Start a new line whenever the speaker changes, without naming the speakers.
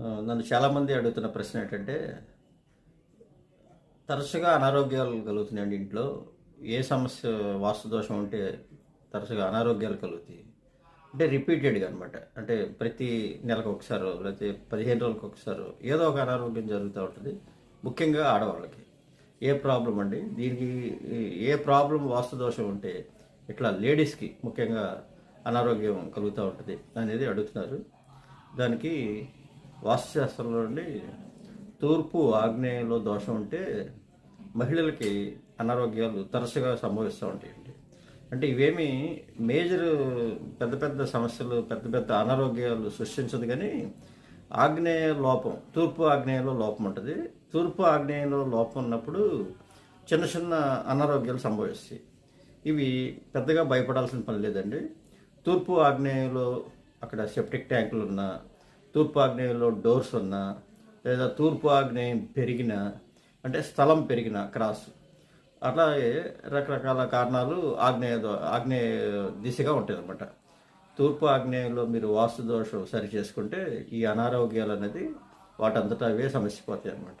నన్ను చాలామంది అడుగుతున్న ప్రశ్న ఏంటంటే తరచుగా అనారోగ్యాలు కలుగుతున్నాయండి ఇంట్లో. ఏ సమస్య వాస్తు దోషం ఉంటే తరచుగా అనారోగ్యాలు కలుగుతాయి. అంటే రిపీటెడ్గా అనమాట అంటే ప్రతి నెలకు ఒకసారి లేకపోతే పదిహేను రోజులకు ఒకసారి ఏదో ఒక అనారోగ్యం జరుగుతూ ఉంటుంది. ముఖ్యంగా ఆడవాళ్ళకి. ఏ ప్రాబ్లం అండి? దీనికి ఏ ప్రాబ్లం వాస్తు దోషం ఉంటే ఇట్లా లేడీస్కి ముఖ్యంగా అనారోగ్యం కలుగుతూ ఉంటుంది అనేది అడుగుతున్నారు. దానికి వాస్తుశాస్త్రంలో నుండి తూర్పు ఆగ్నేయంలో దోషం ఉంటే మహిళలకి అనారోగ్యాలు తరచుగా సంభవిస్తూ ఉంటాయండి. అంటే ఇవేమి మేజర్ పెద్ద పెద్ద సమస్యలు పెద్ద పెద్ద అనారోగ్యాలు సృష్టించదు కానీ ఆగ్నేయ లోపం తూర్పు ఆగ్నేయంలో లోపం ఉంటుంది. తూర్పు ఆగ్నేయంలో లోపం ఉన్నప్పుడు చిన్న చిన్న అనారోగ్యాలు సంభవిస్తాయి. ఇవి పెద్దగా భయపడాల్సిన పని లేదండి. తూర్పు ఆగ్నేయంలో అక్కడ సెప్టిక్ ట్యాంకులు ఉన్నా తూర్పు ఆగ్నేయంలో డోర్స్ ఉన్నా లేదా తూర్పు ఆగ్నేయం పెరిగిన అంటే స్థలం పెరిగిన క్రాస్. అట్లాగే రకరకాల కారణాలు ఆగ్నేయ ఆగ్నేయ దిశగా ఉంటుంది అనమాట తూర్పు ఆగ్నేయంలో మీరు వాస్తు దోషం సరి చేసుకుంటే ఈ అనారోగ్యాలు అనేది వాటంతటా అవే సమస్య పోతాయి అన్నమాట